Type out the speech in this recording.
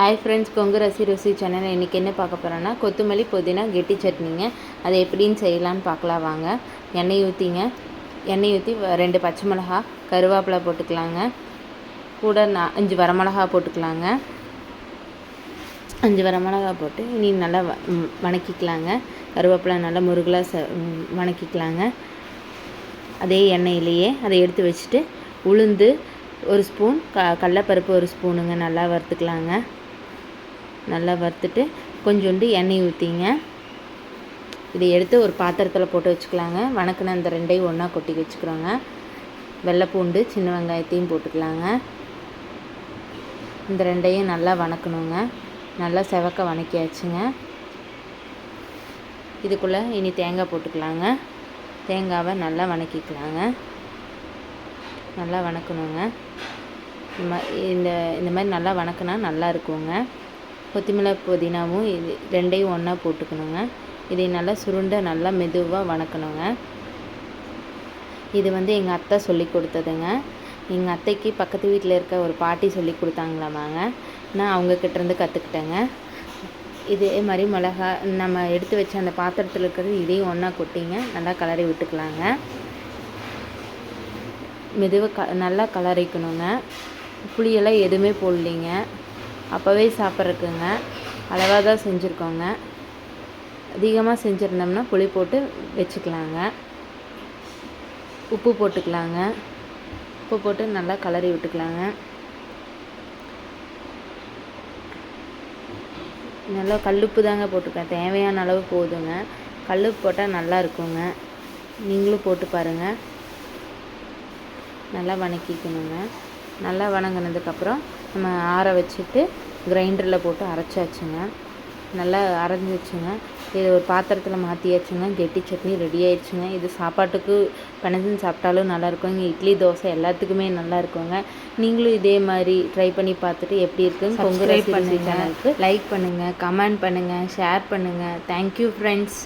Hi friends Kongu ரசி ருசி channel இன்றைக்கி என்ன பார்க்க போகிறோன்னா கொத்தமல்லி புதினா கெட்டி சட்னிங்க. அது எப்படின்னு செய்யலான்னு பார்க்கலாம் வாங்க. எண்ணெய் ஊற்றிங்க எண்ணெய் ஊற்றி ரெண்டு பச்சை மிளகா கருவேப்பிலை போட்டுக்கலாங்க. கூட நான் அஞ்சு வரமிளகா போட்டுக்கலாங்க. அஞ்சு வரமிளகா போட்டு இனி நல்லா வ- வணக்கிக்கலாங்க. கருவேப்பிலை நல்லா முருகலாக ச வணக்கிக்கலாங்க. அதே எண்ணெயிலேயே அதை எடுத்து வச்சுட்டு உளுந்து ஒரு ஸ்பூன் க கடலப்பருப்பு ஒரு ஸ்பூனுங்க நல்லா வறுத்துக்கலாங்க. நல்லா வறுத்துட்டு கொஞ்சோண்டு எண்ணெய் ஊற்றிங்க இதை எடுத்து ஒரு பாத்திரத்தில் போட்டு வச்சுக்கலாங்க. வணக்கின அந்த ரெண்டையும் ஒன்றா கொட்டி வச்சுக்கிறோங்க. வெள்ளைப்பூண்டு சின்ன வெங்காயத்தையும் போட்டுக்கலாங்க. இந்த ரெண்டையும் நல்லா வணக்கணுங்க. நல்லா செவக்க வணக்கியாச்சுங்க. இதுக்குள்ளே இனி தேங்காய் போட்டுக்கலாங்க. தேங்காவை நல்லா வணக்கிக்கலாங்க. நல்லா வணக்கணுங்க. இந்த இந்த இந்த மாதிரி நல்லா வணக்கினா நல்லா இருக்குங்க. கொத்திமல்லி புதினாவும் இது ரெண்டையும் ஒன்றா போட்டுக்கணுங்க. இதை நல்லா சுருண்டை நல்லா மெதுவாக வணக்கணுங்க. இது வந்து எங்கள் அத்தை சொல்லி கொடுத்ததுங்க. எங்கள் அத்தைக்கு பக்கத்து வீட்டில் இருக்க ஒரு பாட்டி சொல்லி கொடுத்தாங்களாமாங்க. நான் அவங்கக்கிட்ட இருந்து கற்றுக்கிட்டேங்க இதே மாதிரி மிளகா நம்ம எடுத்து வச்ச அந்த பாத்திரத்தில் இருக்கிறது இதையும் ஒன்றா கொட்டிங்க. நல்லா கலரி விட்டுக்கலாங்க. மெதுவாக க நல்லா கலரிக்கணுங்க புளியெல்லாம் எதுவுமே போடலிங்க. அப்போவே சாப்பிட்றதுக்குங்க. அளவாக தான் செஞ்சுருக்கோங்க. அதிகமாக செஞ்சுருந்தோம்னா புளி போட்டு வச்சுக்கலாங்க. உப்பு போட்டுக்கலாங்க. உப்பு போட்டு நல்லா கலரி விட்டுக்கலாங்க. நல்லா கல்லுப்பு தாங்க போட்டுருக்கேன் தேவையான அளவு போதுங்க. கல்லுப்பு போட்டால் நல்லா இருக்குங்க. நீங்களும் போட்டு பாருங்கள் நல்லா வணக்கிக்கணுங்க. நல்லா வணங்கினதுக்கப்புறம் நம்ம ஆற வச்சுட்டு கிரைண்டரில் போட்டு அரைச்சாச்சுங்க. நல்லா அரைஞ்சிச்சுங்க. இது ஒரு பாத்திரத்தில் மாற்றியாச்சுங்க கெட்டி சட்னி ரெடி ஆயிடுச்சுங்க. இது சாப்பாட்டுக்கு பிணைஞ்சு சாப்பிட்டாலும் நல்லா இருக்குங்க இட்லி தோசை எல்லாத்துக்குமே நல்லா இருக்குங்க நீங்களும் இதே மாதிரி ட்ரை பண்ணி பார்த்துட்டு எப்படி இருக்குன்னு கொங்கு Subscribe ரசி பண்ணுங்க. சேனலுக்கு லைக் பண்ணுங்கள் கமெண்ட் பண்ணுங்கள் ஷேர் பண்ணுங்கள் தேங்க்யூ ஃப்ரெண்ட்ஸ்